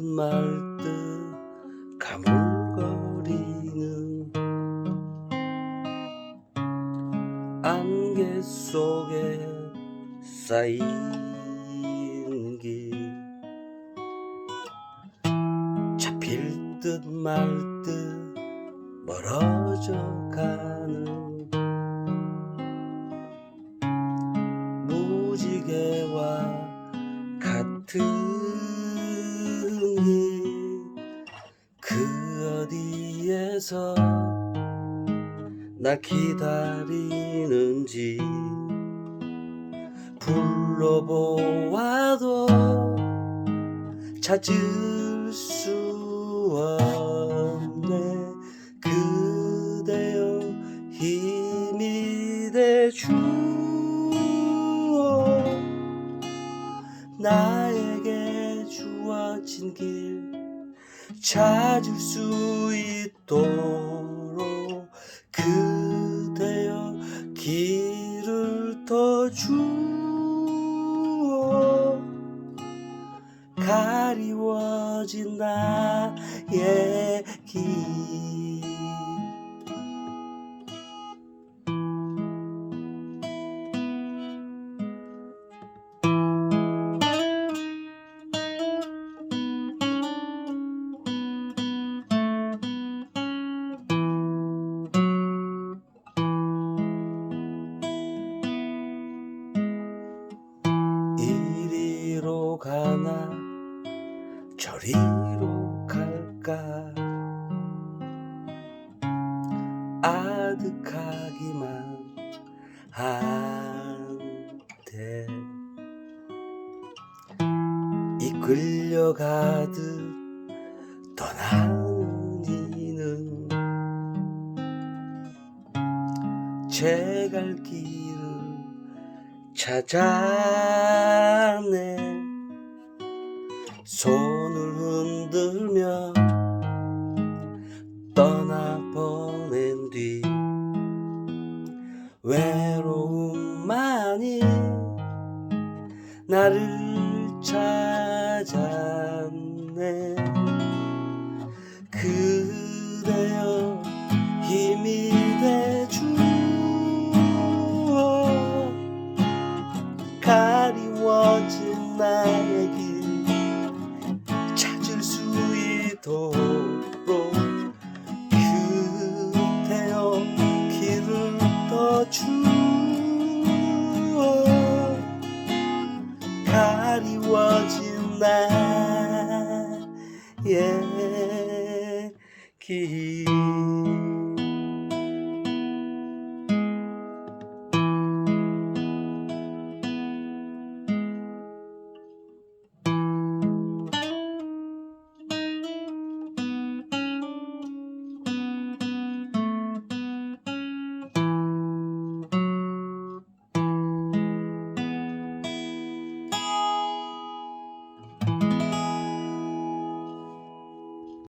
말 듯 가물거리는 안개 속에 쌓인 길. 잡힐 듯 말 듯 멀어져 가는 어디에서 날 기다리는지 불러보아도 찾을 수 없네. 그대여 힘이 되주어 나에게 주어진 길 찾을 수 있도록 그대여 길을 더 주어 가리워진 나의 길 이리로 가나 저리로 갈까? 아득하기만 한데 이끌려가듯 떠나는 이는 제 갈 길을 찾아내 손을 흔들며 떠나보낸 뒤 외로움만이 나를 찾았네. 그대여 힘이 돼주어 가리워진 나 나의 길